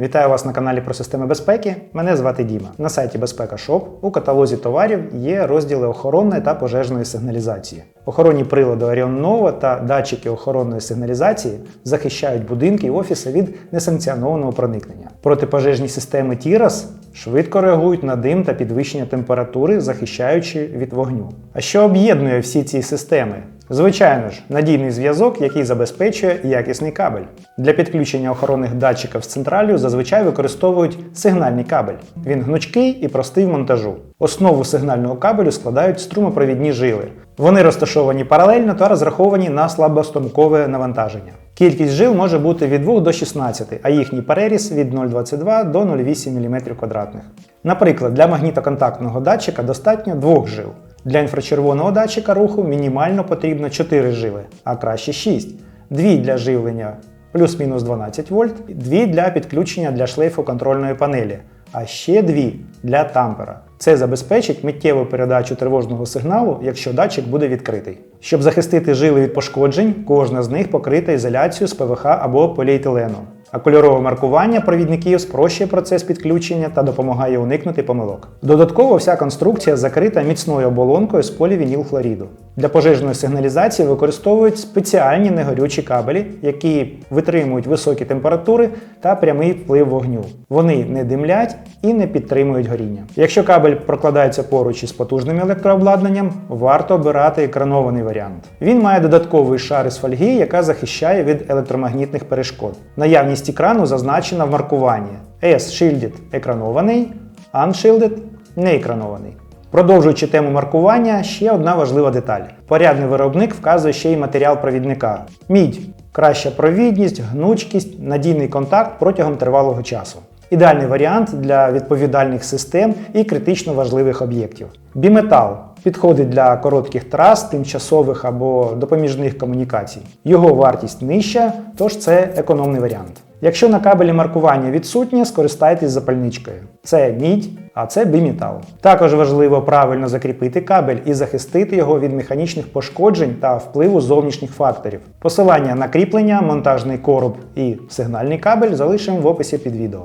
Вітаю вас на каналі про системи безпеки. Мене звати Діма. На сайті Безпека Шоп у каталозі товарів є розділи охоронної та пожежної сигналізації. Охоронні прилади Nova та датчики охоронної сигналізації захищають будинки і офіси від несанкціонованого проникнення. Протипожежні системи TIRAS швидко реагують на дим та підвищення температури, захищаючи від вогню. А що об'єднує всі ці системи? Звичайно ж, надійний зв'язок, який забезпечує якісний кабель. Для підключення охоронних датчиків з централію зазвичай використовують сигнальний кабель. Він гнучкий і простий в монтажу. Основу сигнального кабелю складають струмопровідні жили. Вони розташовані паралельно та розраховані на слабостомкове навантаження. Кількість жил може бути від 2 до 16, а їхній переріз від 0,22 до 0,8 мм квадратних. Наприклад, для магнітоконтактного датчика достатньо двох жил. Для інфрачервоного датчика руху мінімально потрібно 4 жили, а краще 6. Дві для живлення плюс-мінус 12 вольт, дві для підключення для шлейфу контрольної панелі, а ще дві для тампера. Це забезпечить миттєву передачу тривожного сигналу, якщо датчик буде відкритий. Щоб захистити жили від пошкоджень, кожна з них покрита ізоляцією з ПВХ або поліетилену. А кольорове маркування провідників спрощує процес підключення та допомагає уникнути помилок. Додатково вся конструкція закрита міцною оболонкою з полівінілхлоріду. Для пожежної сигналізації використовують спеціальні негорючі кабелі, які витримують високі температури та прямий вплив вогню. Вони не димлять і не підтримують горіння. Якщо кабель прокладається поруч із потужним електрообладнанням, варто обирати екранований варіант. Він має додатковий шар із фольги, яка захищає від електромагнітних перешкод. Наявність екрану зазначена в маркуванні S-Shielded екранований, Unshielded не екранований. Продовжуючи тему маркування, ще одна важлива деталь. Порядний виробник вказує ще й матеріал провідника. Мідь краща провідність, гнучкість, надійний контакт протягом тривалого часу. Ідеальний варіант для відповідальних систем і критично важливих об'єктів. Біметал підходить для коротких трас, тимчасових або допоміжних комунікацій. Його вартість нижча, тож це економний варіант. Якщо на кабелі маркування відсутнє, скористайтесь запальничкою. Це мідь, а це біметал. Також важливо правильно закріпити кабель і захистити його від механічних пошкоджень та впливу зовнішніх факторів. Посилання на кріплення, монтажний короб і сигнальний кабель залишимо в описі під відео.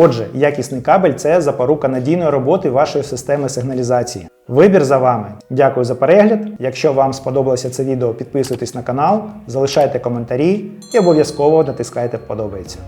Отже, якісний кабель це запорука надійної роботи вашої системи сигналізації. Вибір за вами. Дякую за перегляд. Якщо вам сподобалося це відео, підписуйтесь на канал, залишайте коментарі і обов'язково натискайте вподобається.